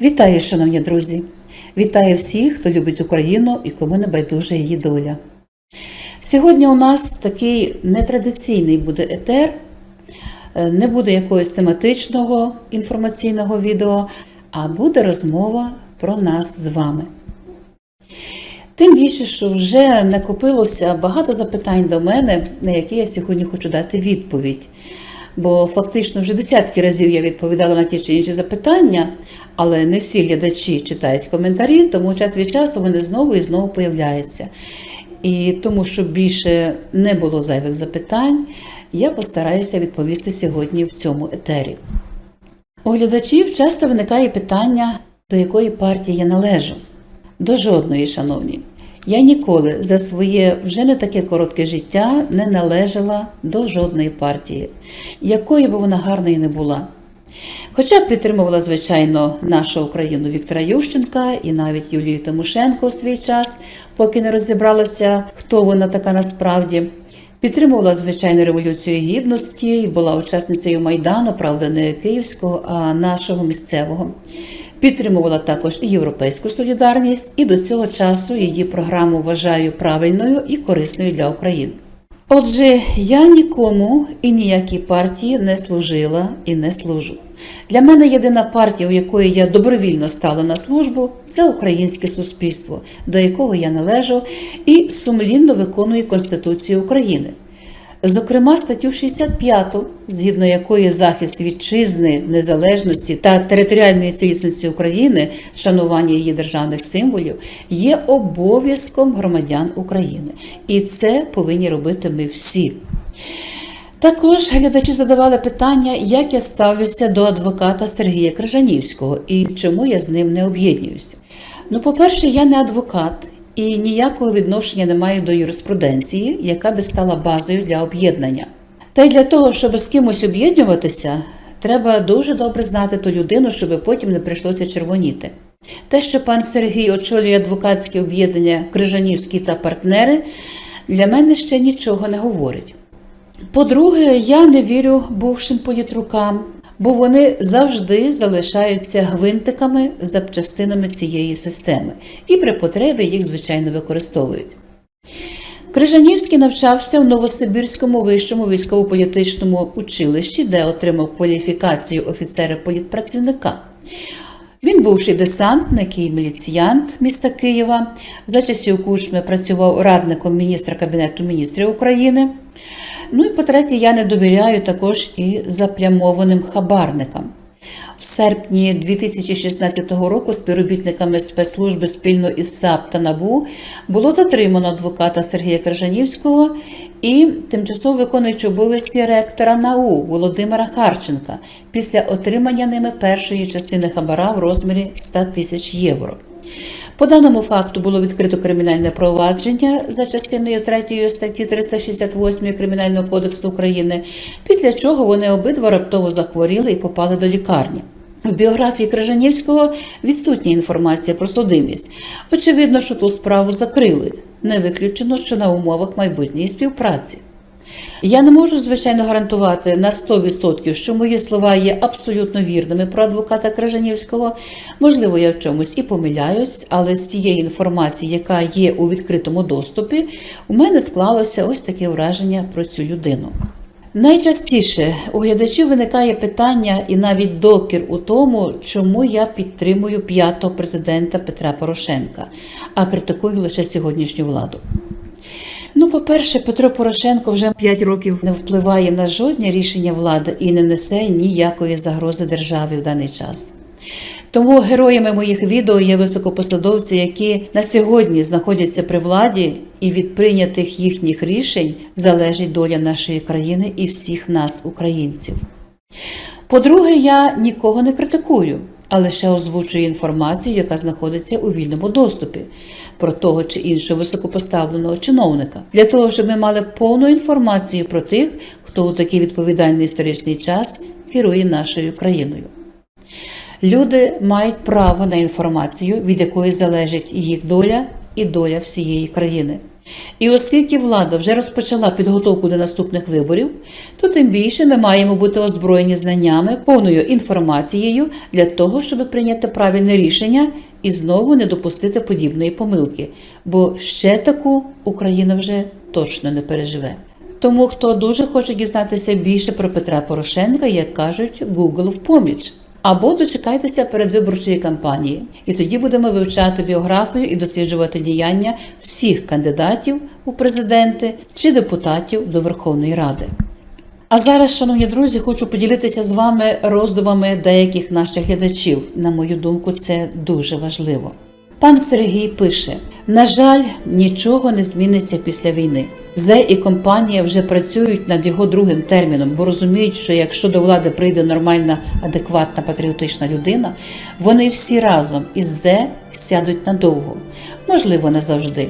Вітаю, шановні друзі! Вітаю всіх, хто любить Україну і кому не байдужа її доля. Сьогодні у нас такий нетрадиційний буде етер, Е, не буде якогось тематичного інформаційного відео, а буде розмова про нас з вами. Тим більше, що вже накопилося багато запитань до мене, на які я сьогодні хочу дати відповідь. Бо фактично вже десятки разів я відповідала на ті чи інші запитання, але не всі глядачі читають коментарі, тому час від часу вони знову і знову появляються. І тому, щоб більше не було зайвих запитань, я постараюся відповісти сьогодні в цьому етері. У глядачів часто виникає питання, до якої партії я належу. До жодної, шановні. Я ніколи за своє вже не таке коротке життя не належала до жодної партії, якою би вона гарною не була. Хоча б підтримувала, звичайно, нашу Україну Віктора Ющенка і навіть Юлію Тимошенко у свій час, поки не розібралася, хто вона така насправді. Підтримувала, звичайно, Революцію Гідності і була учасницею Майдану, правда, не київського, а нашого місцевого. Підтримувала також і європейську солідарність, і до цього часу її програму вважаю правильною і корисною для України. Отже, я нікому і ніякій партії не служила і не служу. Для мене єдина партія, у якої я добровільно стала на службу, це українське суспільство, до якого я належу і сумлінно виконую Конституцію України. Зокрема, статтю 65, згідно якої захист вітчизни, незалежності та територіальної цілісності України, шанування її державних символів, є обов'язком громадян України. І це повинні робити ми всі. Також глядачі задавали питання, як я ставлюся до адвоката Сергія Крижанівського і чому я з ним не об'єднуюся. Ну, по-перше, я не адвокат і ніякого відношення не маю до юриспруденції, яка би стала базою для об'єднання. Та й для того, щоб з кимось об'єднуватися, треба дуже добре знати ту людину, щоб потім не прийшлося червоніти. Те, що пан Сергій очолює адвокатське об'єднання Крижанівський та партнери, для мене ще нічого не говорить. По-друге, я не вірю бувшим політрукам, бо вони завжди залишаються гвинтиками, запчастинами цієї системи, і при потребі їх, звичайно, використовують. Крижанівський навчався в Новосибірському вищому військово-політичному училищі, де отримав кваліфікацію офіцера-політпрацівника. Він бувший десантник і міліціянт міста Києва. За часів Кучми працював радником міністра Кабінету міністрів України. Ну і по-третє, я не довіряю також і заплямованим хабарникам. В серпні 2016 року співробітниками спецслужби спільно із САП та НАБУ було затримано адвоката Сергія Крижанівського і тимчасово виконуючи обов'язки ректора НАУ Володимира Харченка після отримання ними першої частини хабара в розмірі 100 тисяч євро. По даному факту було відкрито кримінальне провадження за частиною 3 статті 368 Кримінального кодексу України, після чого вони обидва раптово захворіли і попали до лікарні. В біографії Крижанівського відсутня інформація про судимість. Очевидно, що ту справу закрили. Не виключено, що на умовах майбутньої співпраці. Я не можу, звичайно, гарантувати на 100%, що мої слова є абсолютно вірними про адвоката Крижанівського. Можливо, я в чомусь і помиляюсь, але з тієї інформації, яка є у відкритому доступі, у мене склалося ось таке враження про цю людину. Найчастіше у глядачів виникає питання і навіть докір у тому, чому я підтримую п'ятого президента Петра Порошенка, а критикую лише сьогоднішню владу. Ну, по-перше, Петро Порошенко вже 5 років не впливає на жодні рішення влади і не несе ніякої загрози державі в даний час. Тому героями моїх відео є високопосадовці, які на сьогодні знаходяться при владі, і від прийнятих їхніх рішень залежить доля нашої країни і всіх нас, українців. По-друге, я нікого не критикую, а лише озвучую інформацію, яка знаходиться у вільному доступі про того чи іншого високопоставленого чиновника, для того, щоб ми мали повну інформацію про тих, хто у такий відповідальний історичний час керує нашою країною. Люди мають право на інформацію, від якої залежить їх доля і доля всієї країни. І оскільки влада вже розпочала підготовку до наступних виборів, то тим більше ми маємо бути озброєні знаннями, повною інформацією для того, щоб прийняти правильне рішення і знову не допустити подібної помилки, бо ще таку Україна вже точно не переживе. Тому, хто дуже хоче дізнатися більше про Петра Порошенка, як кажуть, Google в поміч. Або дочекайтеся передвиборчої кампанії, і тоді будемо вивчати біографію і досліджувати діяння всіх кандидатів у президенти чи депутатів до Верховної Ради. А зараз, шановні друзі, хочу поділитися з вами роздумами деяких наших глядачів. На мою думку, це дуже важливо. Пан Сергій пише: на жаль, нічого не зміниться після війни. Зе і компанія вже працюють над його другим терміном, бо розуміють, що якщо до влади прийде нормальна, адекватна патріотична людина, вони всі разом із Зе сядуть надовго, можливо, не завжди.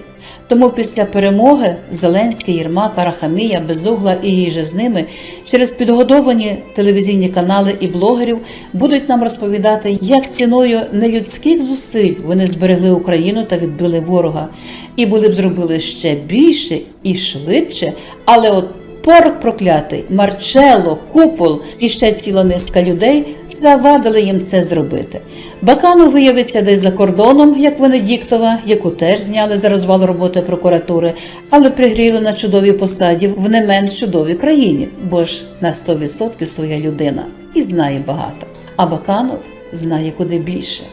Тому після перемоги Зеленський, Єрмак, Арахамія, Безугла і її же з ними через підгодовані телевізійні канали і блогерів будуть нам розповідати, як ціною нелюдських зусиль вони зберегли Україну та відбили ворога, і були б зробили ще більше і швидше, але от Порох проклятий, Марчелло, Купол і ще ціла низка людей завадили їм це зробити. Баканов виявиться десь за кордоном, як Венедіктова, яку теж зняли за розвал роботи прокуратури, але пригріли на чудовій посаді в не менш чудовій країні, бо ж на 100% своя людина і знає багато. А Баканов знає куди більше.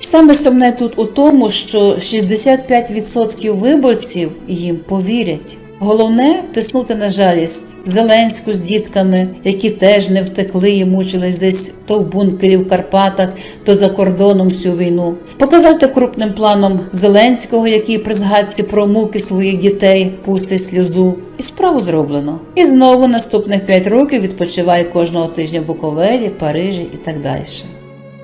Саме сумне тут у тому, що 65% виборців їм повірять. Головне тиснути на жалість Зеленську з дітками, які теж не втекли і мучились десь то в бункері в Карпатах, то за кордоном всю війну. Показати крупним планом Зеленського, який при згадці про муки своїх дітей пустить сльозу. І справу зроблено. І знову наступних 5 років відпочиває кожного тижня в Буковелі, Парижі і так далі.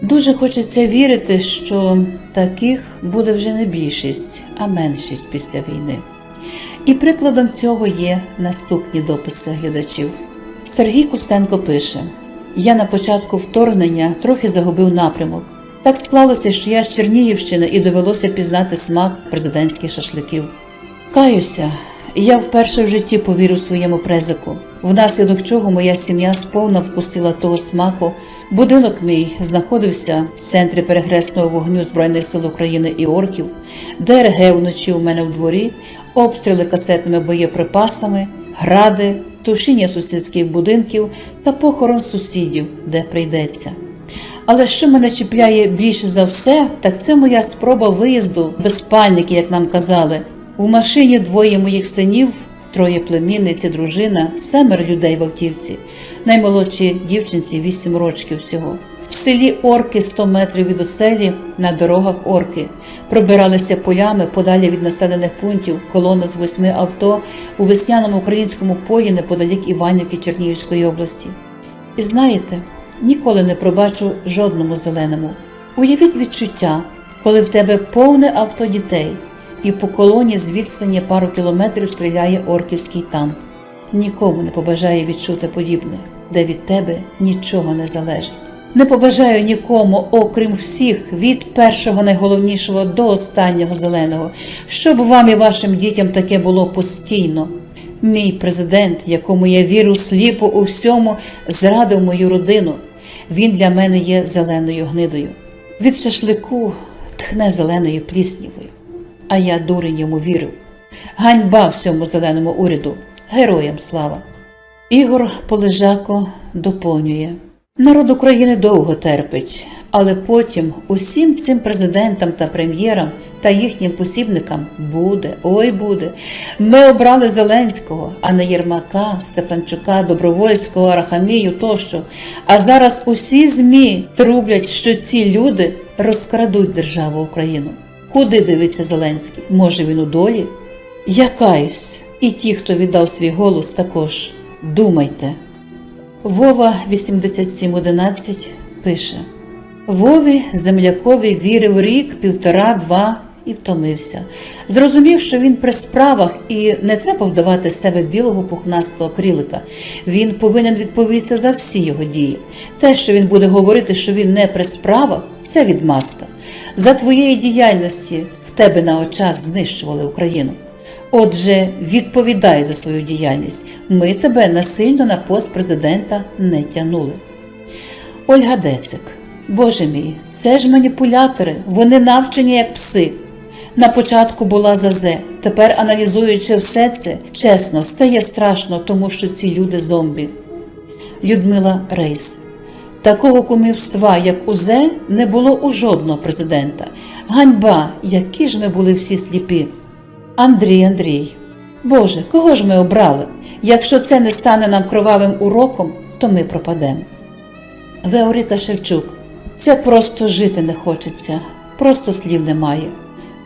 Дуже хочеться вірити, що таких буде вже не більшість, а меншість після війни. І прикладом цього є наступні дописи глядачів. Сергій Кустенко пише: Я на початку вторгнення трохи загубив напрямок. Так склалося, що я з Чернігівщини і довелося пізнати смак президентських шашликів. Каюся, я вперше в житті повірив своєму презику, внаслідок чого моя сім'я сповна вкусила того смаку. Будинок мій знаходився в центрі перехресного вогню Збройних сил України і орків, ДРГ вночі у мене в дворі, обстріли касетними боєприпасами, гради, тушіння сусідських будинків та похорон сусідів, де прийдеться. Але що мене чіпляє більше за все, так це моя спроба виїзду без паніки, як нам казали. У машині двоє моїх синів, троє племінниці, дружина, семеро людей в автівці, наймолодшій дівчинці 8 років всього. В селі орки 100 метрів від оселі, на дорогах орки. Пробиралися полями подалі від населених пунктів, колона з восьми авто у весняному українському полі неподалік Іванівки Чернігівської області. І знаєте, ніколи не пробачу жодному зеленому. Уявіть відчуття, коли в тебе повне авто дітей, і по колоні з відстані пару кілометрів стріляє орківський танк. Нікому не побажає відчути подібне, де від тебе нічого не залежить. Не побажаю нікому, окрім всіх, від першого найголовнішого до останнього зеленого, щоб вам і вашим дітям таке було постійно. Мій президент, якому я вірю сліпо у всьому, зрадив мою родину. Він для мене є зеленою гнидою. Від шашлику тхне зеленою пліснівою. А я дурень йому вірив. Ганьба всьому зеленому уряду, героям слава. Ігор Полежако доповнює. Народ України довго терпить, але потім усім цим президентам та прем'єрам та їхнім посібникам буде, ой буде. Ми обрали Зеленського, а не Єрмака, Стефанчука, Добровольського, Арахамію тощо. А зараз усі ЗМІ трублять, що ці люди розкрадуть державу Україну. Куди дивиться Зеленський? Може він у долі? Я каюсь, і ті, хто віддав свій голос, також думайте. Вова 8711 пише: Вові землякові вірив рік, півтора-два і втомився. Зрозумів, що він при справах і не треба вдавати себе білого пухнастого крілика. Він повинен відповісти за всі його дії. Те, що він буде говорити, що він не при справах, це відмазка. За твоєї діяльності в тебе на очах знищували Україну. Отже, відповідай за свою діяльність. Ми тебе насильно на пост президента не тягнули. Ольга Децик. Боже мій, це ж маніпулятори, вони навчені як пси. На початку була за зе, тепер аналізуючи все це, чесно, стає страшно, тому що ці люди зомбі. Людмила Рейс. Такого кумівства, як у зе, не було у жодного президента. Ганьба, які ж ми були всі сліпі. Андрій Андрій. Боже, кого ж ми обрали? Якщо це не стане нам кровавим уроком, то ми пропадемо. Веорика Шевчук. Це просто жити не хочеться, просто слів немає.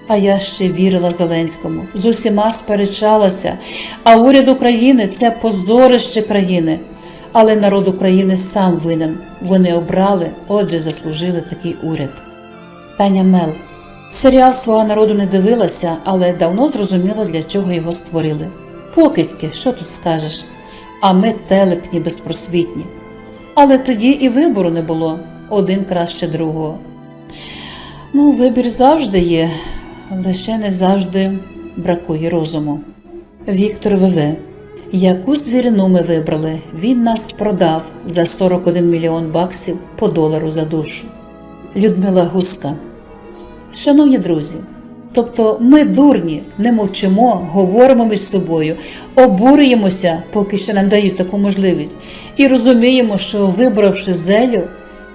А я ще вірила Зеленському, з усіма сперечалася. А уряд України це позорище країни. Але народ України сам винен. Вони обрали, отже, заслужили такий уряд. Таня Мел. Серіал Слуга народу не дивилася, але давно зрозуміла, для чого його створили. Покидьки, що тут скажеш? А ми телепні безпросвітні. Але тоді і вибору не було один краще другого. Ну, вибір завжди є, лише не завжди бракує розуму. Віктор ВВ. Яку звірину ми вибрали? Він нас продав за 41 мільйон баксів по долару за душу. Людмила Гуска. Шановні друзі, тобто ми дурні, не мовчимо, говоримо між собою, обурюємося, поки що нам дають таку можливість, і розуміємо, що вибравши зелю,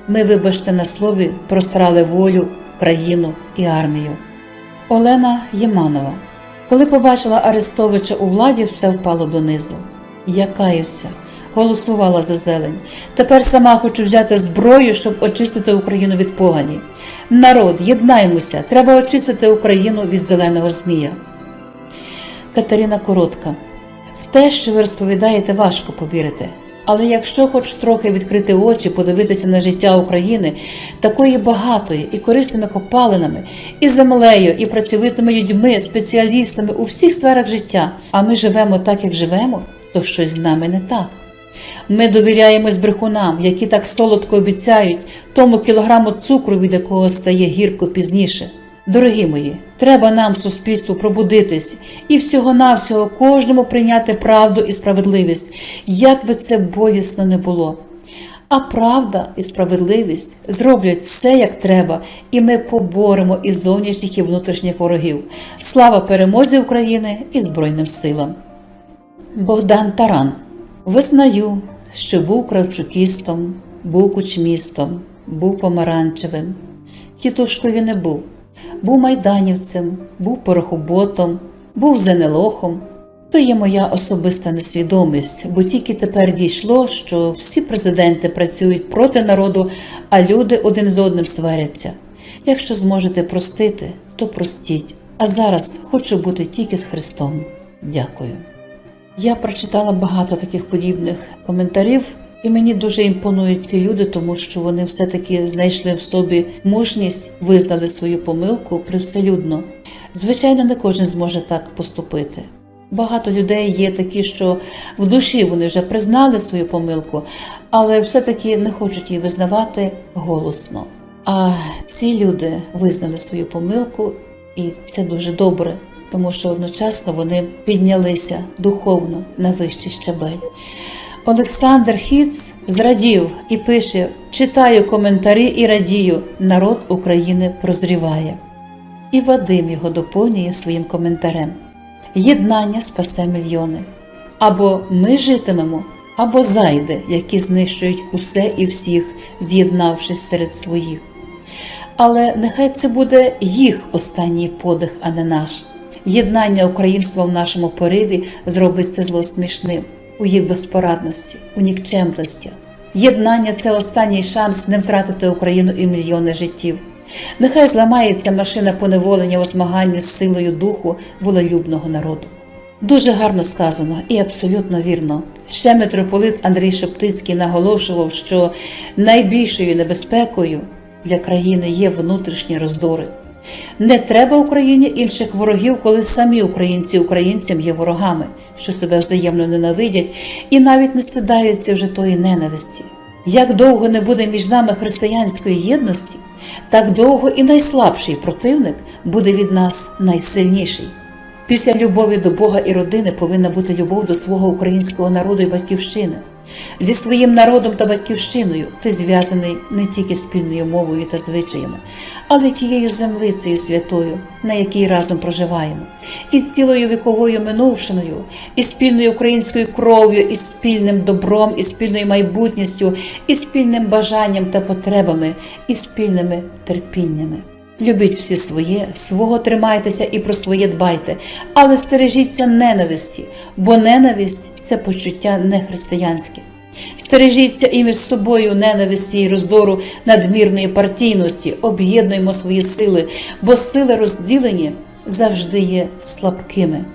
ми, вибачте на слові, просрали волю, країну і армію. Олена Єманова. Коли побачила Арестовича у владі, все впало донизу. Я каюся, голосувала за зелень. Тепер сама хочу взяти зброю, щоб очистити Україну від погані. Народ, єднаймося, треба очистити Україну від зеленого змія. Катерина Коротка. В те, що ви розповідаєте, важко повірити. Але якщо хоч трохи відкрити очі, подивитися на життя України, такої багатої і корисними копалинами, і землею, і працьовитими людьми, спеціалістами у всіх сферах життя, а ми живемо так, як живемо, то щось з нами не так. Ми довіряємось брехунам, які так солодко обіцяють тому кілограму цукру, від якого стає гірко пізніше. Дорогі мої, треба нам, суспільству, пробудитись і всього-навсього кожному прийняти правду і справедливість, як би це болісно не було. А правда і справедливість зроблять все, як треба, і ми поборемо і зовнішніх, і внутрішніх ворогів. Слава перемозі України і Збройним силам. Богдан Таран. Визнаю, що був кравчукістом, був кучмістом, був помаранчевим. Тітушкою не був. Був майданівцем, був порохоботом, був зенелохом. То є моя особиста несвідомість, бо тільки тепер дійшло, що всі президенти працюють проти народу, а люди один з одним сваряться. Якщо зможете простити, то простіть. А зараз хочу бути тільки з Христом. Дякую. Я прочитала багато таких подібних коментарів, і мені дуже імпонують ці люди, тому що вони все-таки знайшли в собі мужність, визнали свою помилку привселюдно. Звичайно, не кожен зможе так поступити. Багато людей є такі, що в душі вони вже признали свою помилку, але все-таки не хочуть її визнавати голосно. А ці люди визнали свою помилку, і це дуже добре тому що одночасно вони піднялися духовно на вищий щабель. Олександр Хіц зрадів і пише: читаю коментарі і радію, народ України прозріває. І Вадим його доповнює своїм коментарем: Єднання спасе мільйони. Або ми житимемо, або зайди, які знищують усе і всіх, з'єднавшись серед своїх. Але нехай це буде їх останній подих, а не наш. Єднання українства в нашому пориві зробить це зло смішним у їх безпорадності, у нікчемності. Єднання це останній шанс не втратити Україну і мільйони життів. Нехай зламається машина поневолення у змаганні з силою духу волелюбного народу. Дуже гарно сказано і абсолютно вірно. Ще митрополит Андрій Шептицький наголошував, що найбільшою небезпекою для країни є внутрішні роздори. Не треба Україні інших ворогів, коли самі українці українцям є ворогами, що себе взаємно ненавидять і навіть не стидаються вже тої ненависті. Як довго не буде між нами християнської єдності, так довго і найслабший противник буде від нас найсильніший. Після любові до Бога і родини повинна бути любов до свого українського народу і батьківщини. Зі своїм народом та батьківщиною ти зв'язаний не тільки спільною мовою та звичаями, але й тією землицею святою, на якій разом проживаємо, і цілою віковою минувшиною, і спільною українською кров'ю, і спільним добром, і спільною майбутністю, і спільним бажанням та потребами, і спільними терпіннями. Любіть всі своє, свого тримайтеся і про своє дбайте, але стережіться ненависті, бо ненависть це почуття нехристиянське. Стережіться і між собою ненависті і роздору надмірної партійності, об'єднуємо свої сили, бо сили розділені завжди є слабкими.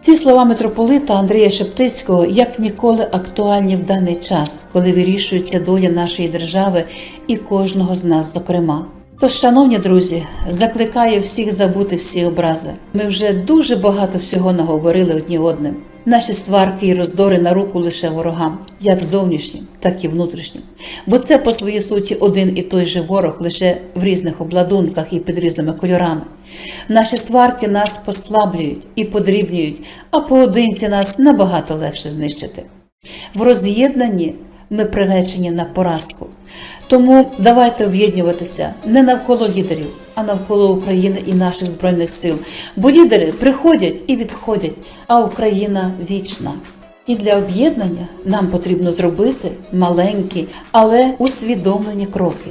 Ці слова митрополита Андрія Шептицького як ніколи актуальні в даний час, коли вирішується доля нашої держави і кожного з нас, зокрема. Тож, шановні друзі, закликаю всіх забути всі образи. Ми вже дуже багато всього наговорили одні одним. Наші сварки і роздори на руку лише ворогам, як зовнішнім, так і внутрішнім. Бо це по своїй суті один і той же ворог, лише в різних обладунках і під різними кольорами. Наші сварки нас послаблюють і подрібнюють, а поодинці нас набагато легше знищити. В роз'єднанні ми приречені на поразку. Тому давайте об'єднуватися не навколо лідерів, а навколо України і наших збройних сил. Бо лідери приходять і відходять, а Україна вічна. І для об'єднання нам потрібно зробити маленькі, але усвідомлені кроки.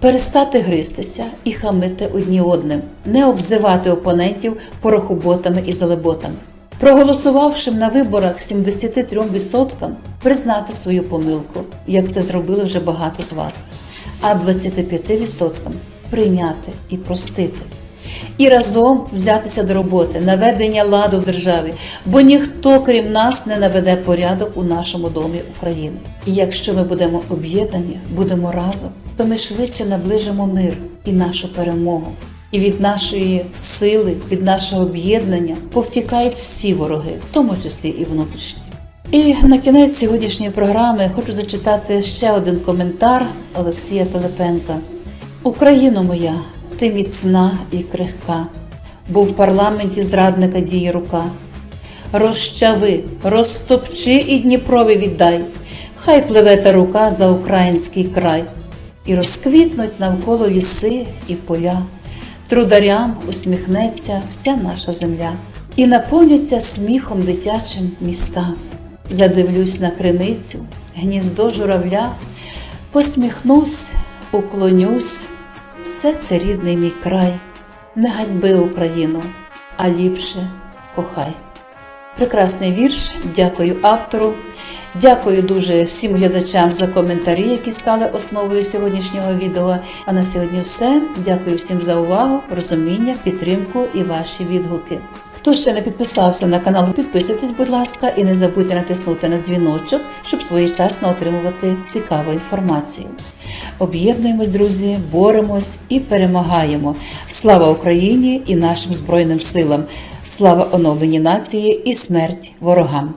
Перестати гристися і хамити одні одним, не обзивати опонентів порохоботами і залеботами. Проголосувавши на виборах 73%, признати свою помилку, як це зробили вже багато з вас, а 25% прийняти і простити. І разом взятися до роботи, наведення ладу в державі, бо ніхто, крім нас, не наведе порядок у нашому домі України. І якщо ми будемо об'єднані, будемо разом, то ми швидше наближимо мир і нашу перемогу. І від нашої сили, від нашого об'єднання повтікають всі вороги, в тому числі і внутрішні. І на кінець сьогоднішньої програми хочу зачитати ще один коментар Олексія Пилипенка. Україно моя, ти міцна і крихка, бо в парламенті зрадника діє рука. Розчави, розтопчи і Дніпрові віддай, хай пливе та рука за український край, і розквітнуть навколо ліси і поля. Трударям усміхнеться вся наша земля, і наповняться сміхом дитячим міста. Задивлюсь на криницю, гніздо журавля, посміхнусь, уклонюсь, все це рідний мій край, не ганьби Україну, а ліпше кохай. Прекрасний вірш, дякую автору. Дякую дуже всім глядачам за коментарі, які стали основою сьогоднішнього відео. А на сьогодні все. Дякую всім за увагу, розуміння, підтримку і ваші відгуки. Хто ще не підписався на канал, підписуйтесь, будь ласка, і не забудьте натиснути на дзвіночок, щоб своєчасно отримувати цікаву інформацію. Об'єднуємось, друзі, боремось і перемагаємо. Слава Україні і нашим Збройним силам! Слава оновленій нації і смерть ворогам!